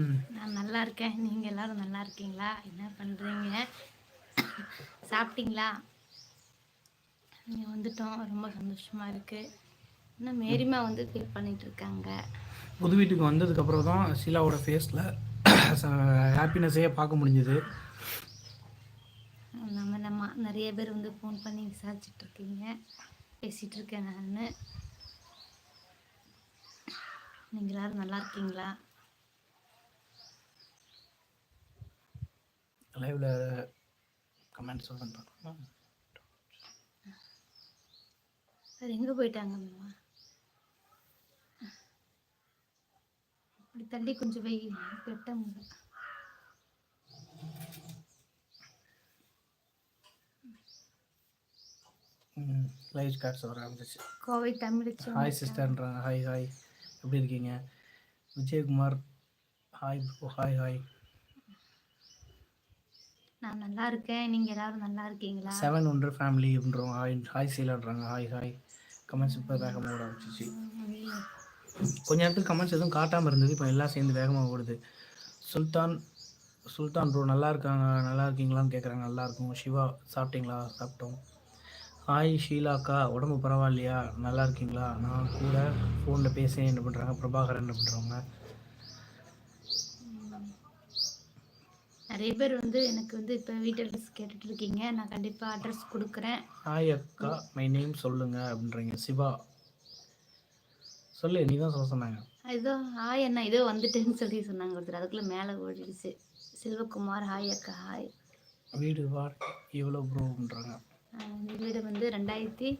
ம் நான் நல்லா இருக்கேன். நீங்கள் எல்லாரும் நல்லா இருக்கீங்களா? என்ன பண்ணுறீங்க சாப்பிட்டீங்களா? நீங்கள் வந்துட்டோம். ரொம்ப சந்தோஷமாக இருக்குது இன்னும் மேரிமா வந்து ஃபீல் பண்ணிட்டு இருக்காங்க. புது வீட்டுக்கு வந்ததுக்கப்புறம் தான் ஷீலாவோட ஃபேஸில் ஹாப்பினஸையே பார்க்க முடிஞ்சுது. நம்ம நம்ம நிறைய பேர் வந்து ஃபோன் பண்ணி விசாரிச்சுட்டு இருக்கீங்க. பேசிகிட்டு இருக்கேன் நான். நீங்கள் எல்லாரும் நல்லா இருக்கீங்களா? லைவில் கமெண்ட் சொல்கிறேன் பார்க்கலாம் அது எங்கே போயிட்டாங்க அம்மா? இப்படி தள்ளி கொஞ்சம் வை வெட்ட முடியல. ம் லைவ் கார்ட்ஸ் வர ஆரம்பிச்சிச்சு கோவை தமிழச்சி ஹாய் சிஸ்டர்ன்றாங்க ஹாய் ஹாய் எப்படி இருக்கீங்க? Vijayakumar hi bro hi hi நான் நல்லா இருக்கேன். நீங்கள் எல்லாரும் நல்லா இருக்கீங்களா? செவன் ஒன்று ஃபேமிலி அப்படின்றவங்க ஹாய் ஹாய் சீலான்றாங்க ஹாய் ஹாய் கமெண்ட்ஸ் இப்போ வேகமாக ஓட ஆரம்பிச்சிச்சு. கொஞ்ச நேரத்துக்கு கமெண்ட்ஸ் எதுவும் காட்டாமல் இருந்தது. இப்போ எல்லாம் சேர்ந்து வேகமாக ஓடுது. சுல்தான் சுல்தான் ப்ரோ நல்லா இருக்காங்க. நல்லா இருக்கீங்களான்னு கேட்குறாங்க நல்லா இருக்கும். சிவா சாப்பிட்டீங்களா? சாப்பிட்டோம். ஹாய் ஷீலாக்கா. உடம்பு பரவாயில்லையா? நல்லா இருக்கீங்களா? நான் கூட ஃபோனில் பேசுகிறேன் என்ன பண்ணுறாங்க பிரபாகரன் என்ன பண்ணுறவங்க நிறைய பேர் வந்து எனக்கு வந்து இப்போ வீட்டு அட்ரஸ் கேட்டுட்டு இருக்கீங்க நான் கண்டிப்பாக அட்ரஸ் கொடுக்குறேன். ஹாய் அக்கா மை நேம் சொல்லுங்க அப்படின்றீங்க. சிவா. சொல்லு நீ தான் சொல்ல சொன்னாங்க. இதோ ஹாய் அண்ணா. இதோ வந்துட்டேன்னு சொல்லி சொன்னாங்க ஒருத்தர். அதுக்குள்ளே மேலே ஓடிடுச்சு. செல்வகுமார் ஹாய் அக்கா ஹாய் வீடு வார் எவ்வளோ ப்ரோன்றாங்க இந்த வீடு வந்து ரெண்டாயிரத்தி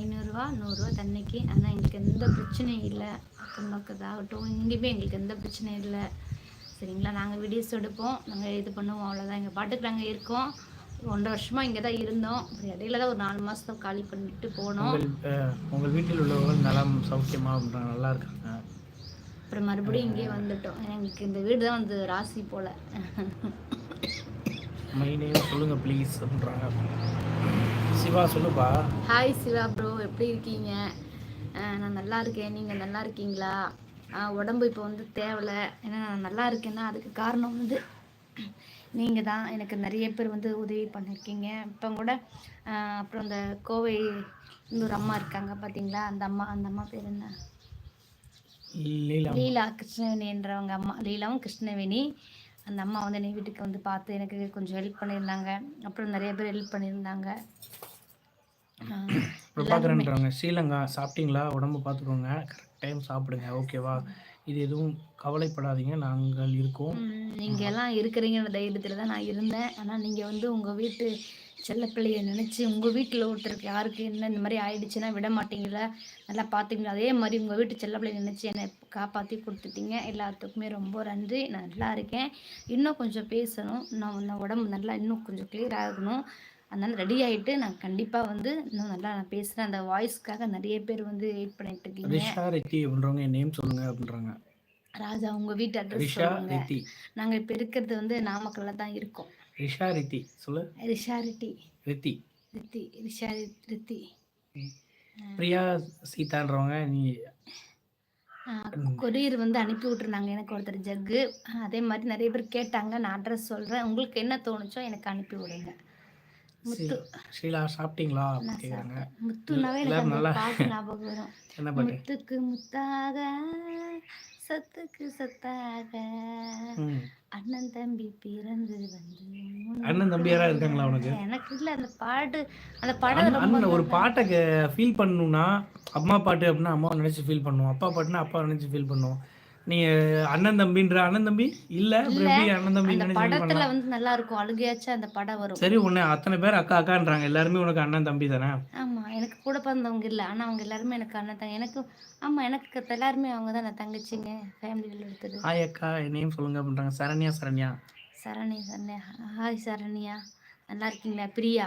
ஐநூறுரூவா நூறுரூவா தண்ணிக்கு. ஆனால் எங்களுக்கு எந்த பிரச்சனையும் இல்லை. அக்கம் பக்கத்தாகட்டும் எங்கேயுமே எங்களுக்கு எந்த பிரச்சனையும் இல்லை. சரிங்களா? நாங்கள் வீடியோஸ் எடுப்போம். நாங்கள் இது பண்ணுவோம். அவ்வளோதான் எங்கள் பாட்டுக்கு நாங்கள் இருக்கோம். ஒன்றரை வருஷமாக இங்கே தான் இருந்தோம். அப்புறம் இடையில தான் ஒரு நாலு மாதம் காலி பண்ணிட்டு போனோம். உங்கள் வீட்டில் உள்ளவர்கள் நலம் சௌக்கியமா அப்படின்றாங்க நல்லா இருக்காங்க. அப்புறம் மறுபடியும் இங்கேயே வந்துட்டோம். எங்களுக்கு இந்த வீடு தான் வந்து ராசி போல். மை நேம் சொல்லுங்க ப்ளீஸ் அப்படின்றாங்க சிவா சொல்லுப்பா. ஹாய் சிவா ப்ரோ எப்படி இருக்கீங்க? நான் நல்லா இருக்கேன். நீங்கள் நல்லா இருக்கீங்களா? உடம்பு இப்போ வந்து தேவலை. ஏன்னா நான் நல்லா இருக்கேன்னா அதுக்கு காரணம் வந்து நீங்கள் தான் எனக்கு நிறைய பேர் வந்து உதவி பண்ணியிருக்கீங்க இப்போ கூட அப்புறம் இந்த கோவை ஒரு அம்மா இருக்காங்க பார்த்தீங்களா? அந்த அம்மா அந்த அம்மா பேர் என்ன? லீலா கிருஷ்ணவேணின்றவங்க அம்மா. லீலாவும் கிருஷ்ணவேணி. அந்த அம்மா வந்து என் வீட்டுக்கு வந்து பார்த்து எனக்கு கொஞ்சம் ஹெல்ப் பண்ணியிருந்தாங்க. அப்புறம் நிறைய பேர் ஹெல்ப் பண்ணியிருந்தாங்க. ஸ்ரீலங்கா சாப்பிட்டீங்களா? உடம்பு பார்த்துக்கோங்க. டைம் சாப்பிடுங்க ஓகேவா இது எதுவும் கவலைப்படாதீங்க நாங்கள் இருக்கோம். நீங்கள் நீங்க எல்லாம் இருக்கிறீங்கன்ற தைரியத்துல தான் நான் இருந்தேன். ஆனா நீங்க வந்து உங்க வீட்டு செல்ல பிள்ளைய நினைச்சு உங்க வீட்டுல ஒருத்தருக்கு யாருக்கு என்ன இந்த மாதிரி ஆயிடுச்சுன்னா விட மாட்டீங்களா நல்லா பாத்தீங்களா? அதே மாதிரி உங்க வீட்டு செல்ல பிள்ளைய நினைச்சு என்னை காப்பாத்தி கொடுத்துட்டீங்க. எல்லாத்துக்குமே ரொம்ப நன்றி. நான் நல்லா இருக்கேன். இன்னும் கொஞ்சம் பேசணும். நான் உடம்பு நல்லா இன்னும் கொஞ்சம் கிளியர் ஆகணும். அதனால ரெடி ஆயிட்டு நான் கண்டிப்பா வந்து இன்னும் நல்லா நான் பேசுறேன். அந்த வாய்ஸ்க்காக நிறைய பேர் வந்து வெயிட் பண்ணிட்டு இருக்கீங்க ரிஷா ரெட்டி அப்படின்றவங்க என் நேம் சொல்லுங்க அப்படின்றாங்க. ராஜா உங்க வீட்டு அட்ரஸ் ரிஷா சொல்லுங்க. நாங்க இப்ப இருக்கிறது வந்து நாமக்கல்ல தான் இருக்கோம். ரிஷா ரெட்டி. சொல்லு. ரிஷாரிட்டி ரெட்டி. ரித்தி ரிஷாரி ரித்தி பிரியா சீதான்றவங்க நீ கொரியர் வந்து அனுப்பி விட்டுருந்தாங்க. எனக்கு ஒருத்தர் ஜக்கு. அதே மாதிரி நிறைய பேர் கேட்டாங்க. நான் அட்ரஸ் சொல்கிறேன் உங்களுக்கு என்ன தோணுச்சோ எனக்கு அனுப்பி விடுங்க. முத்து. ஷீலா சாப்பிட்டீங்களா? கேட்குறாங்க. முத்துனாவே எனக்கு நல்லா- பாட்டு ஞாபகம் வரும். என்ன பாட்டு? முத்துக்கு முத்தாக சத்துக்கு சத்தாக. அண்ணன் தம்பி பிறந்து வந்து அண்ணன் தம்பி யாரா இருக்காங்களா உனக்கு எனக்கு இல்ல அந்த பாட்டு அந்த படம் ஒரு பாட்டை ஃபீல் பண்ணணும்னா அம்மா பாட்டு அப்படின்னா அம்மாவை நினைச்சு ஃபீல் பண்ணுவோம். அப்பா பாட்டுனா அப்பா நினைச்சு ஃபீல் பண்ணுவோம். நீங்க அண்ணன் தம்பின்ற அண்ணன் தம்பி? இல்ல எப்படி அண்ணன் தம்பி அந்த படத்துல வந்து நல்லா இருக்கும். அழுகையாச்சும் அந்த படம் வரும். சரி உன்னை அத்தனை பேர் அக்கா அக்கான்றாங்க. எல்லாருமே உனக்கு அண்ணன் தம்பி தானே? ஆமா எனக்கு கூட பிறந்தவங்க இல்ல. ஆனா அவங்க எல்லாருமே எனக்கு அண்ணன் தங்க எனக்கு ஆமா எனக்கு எல்லாருமே அவங்க தான் தங்கச்சிங்க. ஃபேமிலியில் எடுத்தது. ஹாய் அக்கா நேம் சொல்லுங்க அப்படின்றாங்க. சரண்யா சரண்யா. சரணி சரண்யா. ஹாய் சரண்யா. நல்லா இருக்கீங்களா? பிரியா.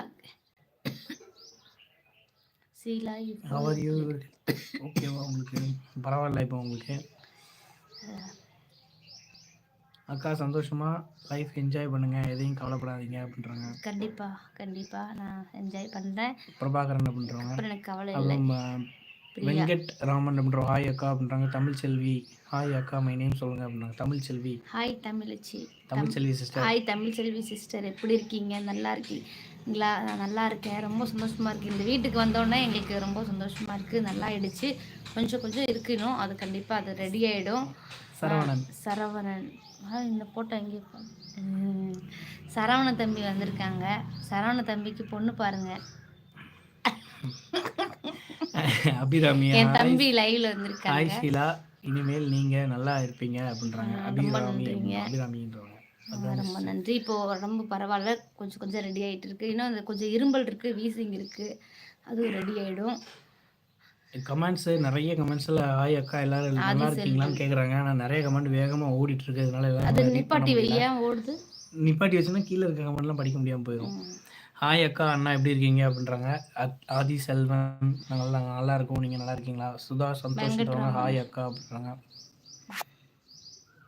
சீலா ஹவர் யூ ஓகேவா உங்களுக்கு பரவாயில்ல இப்போ உங்களுக்கு. அக்கா சந்தோஷமா லைஃப் என்ஜாய் பண்ணுங்க. எதையும் கவலைப்படாதீங்க அப்படின்றாங்க. கண்டிப்பா கண்டிப்பா நான் என்ஜாய் பண்றேன். பிரபாகரன் அப்படின்றவங்க அப்புறம் எனக்கு கவலை இல்லை. வெங்கட் ராமன் அப்படின்றோம் ஹாய் அக்கா அப்படின்றாங்க. தமிழ் செல்வி ஹாய் அக்கா மை நேம் சொல்லுங்க அப்படின்றாங்க. தமிழ் செல்வி ஹாய் தமிழச்சி. Tamil Selvi sister hi Tamil Selvi sister எப்படி இருக்கீங்க? நல்லா இருக்கீங்களா நான் நல்லா இருக்கேன். ரொம்ப சந்தோஷமா இருக்கு. இந்த வீட்டுக்கு வந்தோடனே எங்களுக்கு ரொம்ப சந்தோஷமா இருக்கு. நல்லா ஆயிடுச்சு. கொஞ்சம் கொஞ்சம் இருக்கணும். அது கண்டிப்பா அது ரெடி ஆயிடும். சரவணன். சரவணன். இந்த போட்டோ எங்கே சரவண தம்பி வந்திருக்காங்க. சரவண தம்பிக்கு பொண்ணு பாருங்க. அபிராமி என் தம்பி லைவ்ல வந்திருக்காங்க. ஷீலா. இனிமேல் நீங்க நல்லா இருப்பீங்க அப்படின்றாங்க. அபிராமி. அபிராமின்றவங்க. ரொம்ப நன்றி. இப்போ உடம்பு பரவாயில்ல. கொஞ்சம் கொஞ்சம் ரெடி ஆயிட்டு இருக்கு. இன்னும் அந்த கொஞ்சம் இரும்பல் இருக்கு வீசிங் இருக்கு. அதுவும் ரெடி ஆயிடும். கமெண்ட்ஸ் நிறைய கமெண்ட்ஸ்ல ஹாய் அக்கா எல்லாரும் நல்லா இருக்கீங்களான்னு கேக்குறாங்க. ஆனா நிறைய கமெண்ட் வேகமா ஓடிட்டு இருக்கு. அதனால அது எல்லாரும் நிப்பாட்டி. வையா? ஓடுது. நிப்பாட்டி வச்சுன்னா கீழே இருக்க கமெண்ட்லாம் படிக்க முடியாம போயிடும். ஹாய் அக்கா அண்ணா எப்படி இருக்கீங்க? அப்படின்றாங்க. ஆதி செல்வன் நாங்கள் நல்லா நல்லா இருக்கோம். நீங்க நல்லா இருக்கீங்களா? சுதா சந்தோஷ்ன்றவங்க ஹாய் அக்கா அப்படின்றாங்க.